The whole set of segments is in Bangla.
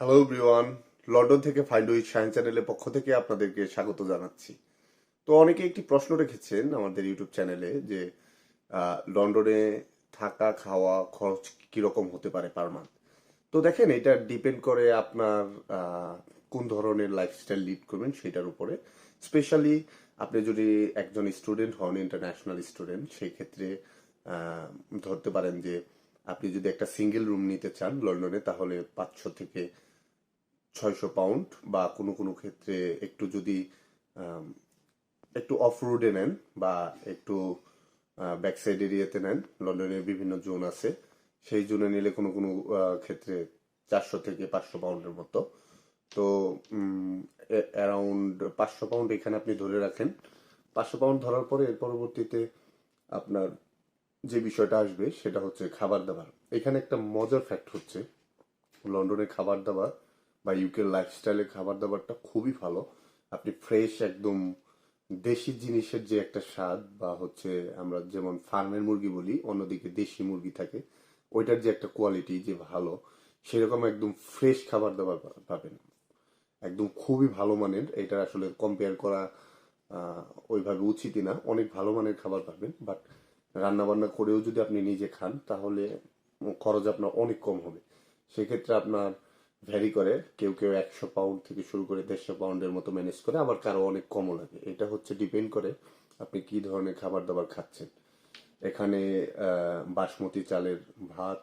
হ্যালো ব্রিওয়ান লন্ডন থেকে ফাইন্ড উইথ সায়েন্স চ্যানেলের পক্ষ থেকে আপনাদেরকে স্বাগত জানাচ্ছি। তো অনেকে একটি প্রশ্ন রেখেছেন আমাদের ইউটিউব চ্যানেলে যে লন্ডনে থাকা, খাওয়া খরচ কীরকম হতে পারে পার মান্থ তো দেখেন, এটা ডিপেন্ড করে আপনার কোন ধরনের লাইফস্টাইল লিড করবেন সেটার উপরে। স্পেশালি আপনি যদি একজন স্টুডেন্ট হন ইন্টারন্যাশনাল স্টুডেন্ট সেই ক্ষেত্রে ধরতে পারেন যে, আপনি যদি একটা সিঙ্গেল রুম নিতে চান লন্ডনে তাহলে পাঁচশো থেকে ছয়শো পাউন্ড বা কোনো কোনো ক্ষেত্রে একটু যদি একটু অফ রোডে নেন বা একটু ব্যাক সাইড এরিয়াতে নেন, লন্ডনের বিভিন্ন জোন আছে, সেই জোনে নিলে কোনো কোনো ক্ষেত্রে চারশো থেকে পাঁচশো পাউন্ডের মতো। তো অ্যারাউন্ড পাঁচশো পাউন্ড এখানে আপনি ধরে রাখেন। পাঁচশো পাউন্ড ধরার পরে এর পরবর্তীতে আপনার যে বিষয়টা আসবে সেটা হচ্ছে খাবার দাবার। এখানে একটা মজার ফ্যাক্ট হচ্ছে লন্ডনের খাবার দাবার বা ইউকের লাইফস্টাইলের খাবার দাবারটা খুবই ভালো। আপনি ফ্রেশ একদম দেশি জিনিসের যে একটা স্বাদ বা হচ্ছে আমরা যেমন ফার্মের মুরগি বলি, অন্যদিকে দেশি মুরগি থাকে, ওইটার যে একটা কোয়ালিটি যে ভালো, সেরকম একদম ফ্রেশ খাবার দাবার পাবেন। একদম খুবই ভালো মানের, এটা আসলে কম্পেয়ার করা ওইভাবে উচিতই না, অনেক ভালো মানের খাবার পাবেন বাট রান্নাবান্না করেও যদি আপনি নিজে খান, তাহলে খরচ আপনার অনেক কম হবে। সেক্ষেত্রে আপনার ভ্যারি করে, কেউ কেউ একশো পাউন্ড থেকে শুরু করে দেড়শো পাউন্ডের মতো ম্যানেজ করে, আবার কারও অনেক কমও লাগে। এটা হচ্ছে ডিপেন্ড করে আপনি কি ধরনের খাবার দাবার খাচ্ছেন। এখানে বাসমতি চালের ভাত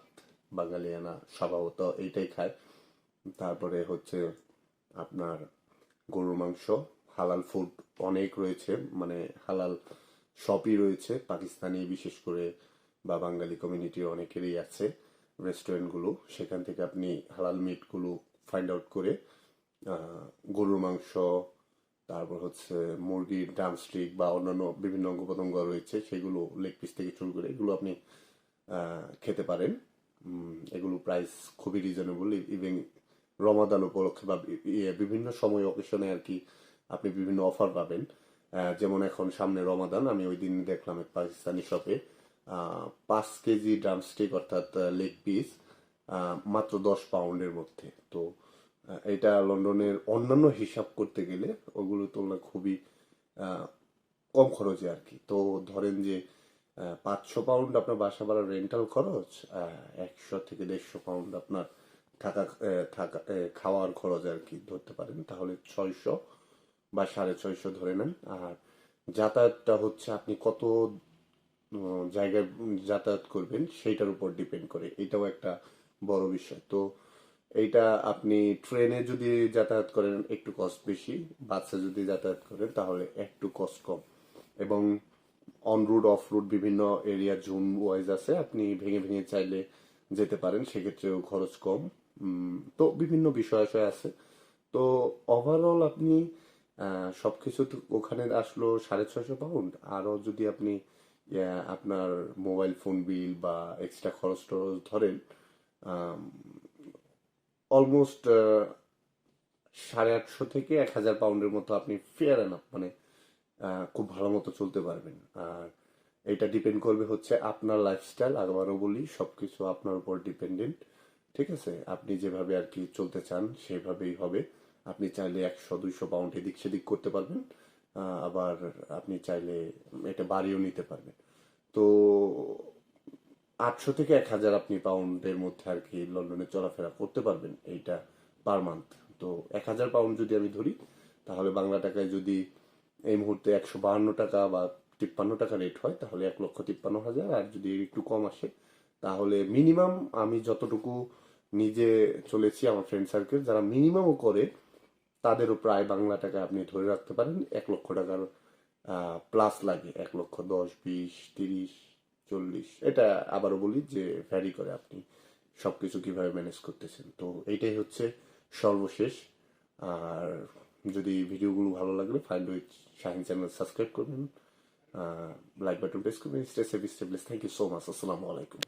বাঙালিয়ানা স্বভাবত এইটাই খায়। তারপরে হচ্ছে আপনার গরুর মাংস, হালাল ফুড অনেক রয়েছে মানে হালাল শপই রয়েছে। পাকিস্তানি বিশেষ করে বা বাঙালি কমিউনিটির অনেকেরই আছে। রেস্টুরেন্টগুলো সেখান থেকে আপনি হালাল মিটগুলো ফাইন্ড আউট করে গরুর মাংস, তারপর হচ্ছে মুরগির ড্রামস্টিক বা অন্যান্য বিভিন্ন অঙ্গ প্রত্যঙ্গ রয়েছে, সেগুলো লেগ পিস থেকে শুরু করে এগুলো আপনি খেতে পারেন। এগুলো প্রাইস খুবই রিজনেবল ইভেন রমাদান উপলক্ষে বা ইয়ে বিভিন্ন সময় অকেশনে আর কি আপনি বিভিন্ন অফার পাবেন। যেমন এখন সামনে রমাদান, আমি ওই দিন দেখলাম এক পাকিস্তানি শপে পাঁচ কেজি ড্রামস্টিক অর্থাৎ লেগ পিস মাত্র দশ পাউন্ডের মধ্যে। তো এটা লন্ডনের অন্যান্য হিসাব করতে গেলে ওগুলো তুলনা খুবই কম খরচে আর কি। তো ধরেন যে পাঁচশো পাউন্ড আপনার বাসা ভাড়ার রেন্টাল খরচ একশো থেকে দেড়শো পাউন্ড আপনার থাকা থাকা খাওয়ার খরচ আর কি ধরতে পারেন। তাহলে ছয়শো বা সাড়ে ছয়শো ধরে নেন। আর যাতায়াতটা হচ্ছে আপনি কত জায়গায় যাতায়াত করবেন, সেইটার উপর ডিপেন্ড করে। এটাও একটা বড় বিষয়। তো এইটা আপনি ট্রেনে যদি যাতায়াত করেন, একটু কস্ট বেশি। বাসে যদি যাতায়াত করেন, তাহলে একটু কস্ট কম। এবং অন রুট অফ রুট বিভিন্ন এরিয়া জোন ওয়াইজ আছে, আপনি ভেঙে ভেঙে চাইলে যেতে পারেন, সেক্ষেত্রেও খরচ কম। তো বিভিন্ন বিষয় আশয় আছে। তো ওভারঅল আপনি সবকিছু ওখানে আসলো সাড়ে ছয়শো পাউন্ড আরও যদি আপনি আপনার মোবাইল, ফোন বিল বা এক্সট্রা খরচ টরচ ধরেন অলমোস্ট সাড়ে আটশো থেকে এক হাজার পাউন্ডের মতো আপনি ফেয়ার এনাফ মানে খুব ভালো মতো চলতে পারবেন। আর এটা ডিপেন্ড করবে হচ্ছে আপনার লাইফস্টাইল আবারও বলি, সবকিছু আপনার উপর ডিপেন্ডেন্ট ঠিক আছে? আপনি যেভাবে আর কি চলতে চান, সেভাবেই হবে। আপনি চাইলে একশো, দুইশো পাউন্ড এদিক সেদিক করতে পারবেন। আবার আপনি চাইলে এটা বাড়িয়েও নিতে পারবেন। তো আটশো থেকে এক হাজার আপনি পাউন্ডের মধ্যে আর কি লন্ডনে চলাফেরা করতে পারবেন এইটা পার মান্থ। তো এক হাজার পাউন্ড যদি আমি ধরি, তাহলে বাংলা টাকায় যদি এই মুহূর্তে একশো বাহান্ন টাকা বা তিপ্পান্ন টাকা রেট হয়, তাহলে এক লক্ষ তিপ্পান্ন হাজার। আর যদি একটু কম আসে, তাহলে মিনিমাম আমি যতটুকু নিজে চলেছি, আমার ফ্রেন্ড সার্কেল, যারা মিনিমামও করে তাদেরও প্রায় বাংলা টাকা আপনি ধরে রাখতে পারেন, এক লক্ষ টাকার প্লাস লাগে, এক লক্ষ দশ, বিশ, তিরিশ, চল্লিশ। এটা আবারও বলি যে ভ্যারি করে আপনি সব কিছু কীভাবে ম্যানেজ করতেছেন। তো এইটাই হচ্ছে সর্বশেষ। আর যদি ভিডিওগুলো ভালো লাগলে find with Shahin channel subscribe করবেন। লাইক বাটন প্রেস করবেন। Stay safe thank you so much আসসালামু আলাইকুম।